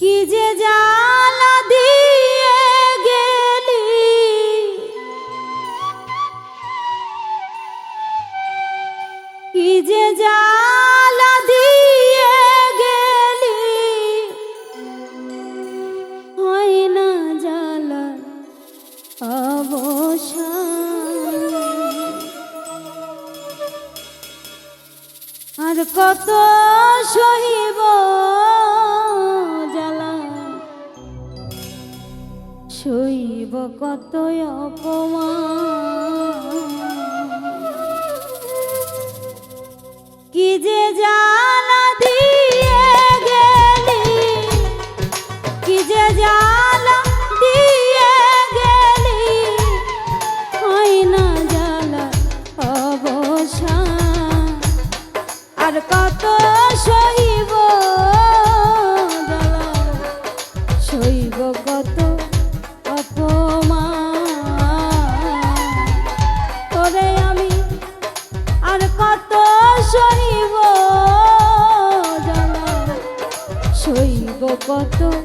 কি যে জ্বালা দিয়ে গেলি? কি যে জ্বালা দিয়ে গেলি? হয় না জ্বালা অবসান। আর কত সহিব সইব কত অপমান। কি যে জ্বালা কত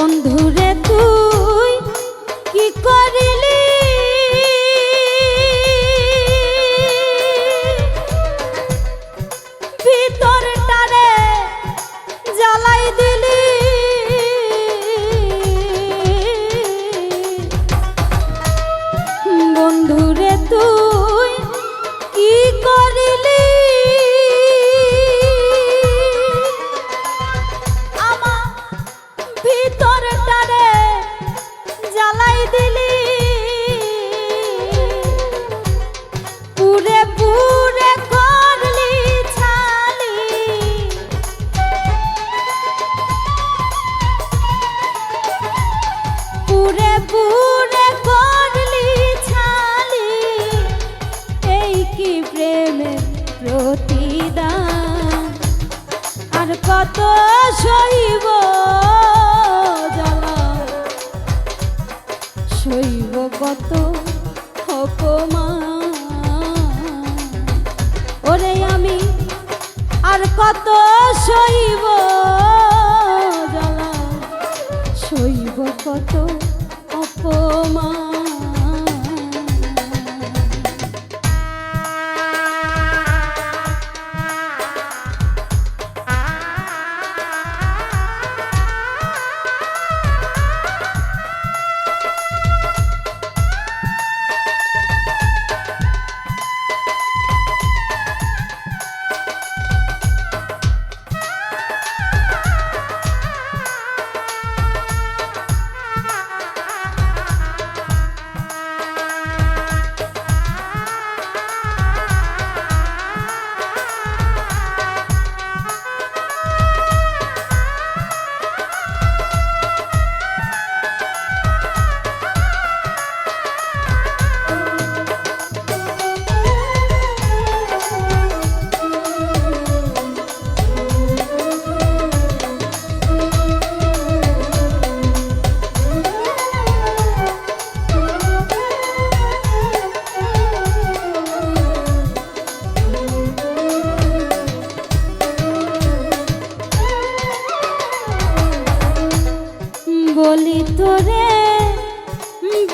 বন্ধুরে দিন কত সইব জ্বালা। সইব কত অপমান।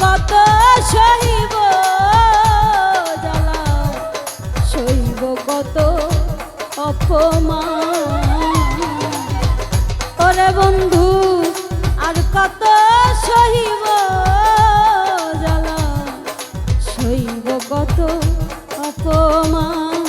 কত সহিব জ্বালা সইব কত অপমান। ওরে বন্ধু, আর কত সহিব জ্বালা সইব কত অপমান।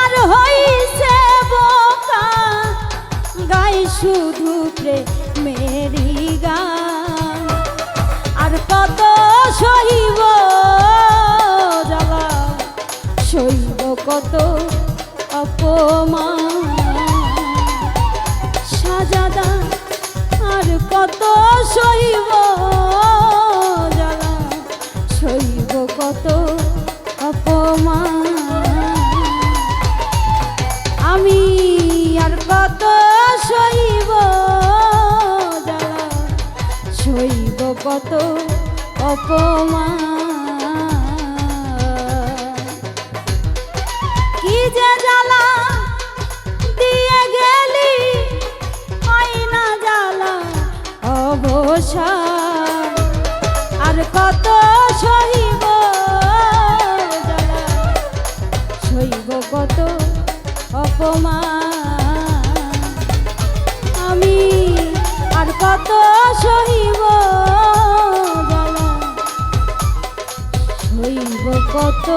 সরকার হইছে বোকা। গাই শুধু প্রেমেরি গান। আর কত সহিব জ্বালা সইব কত অপমান। সাজাদা আর কত সইব অবসান। আর কত সহিব সইব কত অপমান। আমি আর কত সহিব সইব কত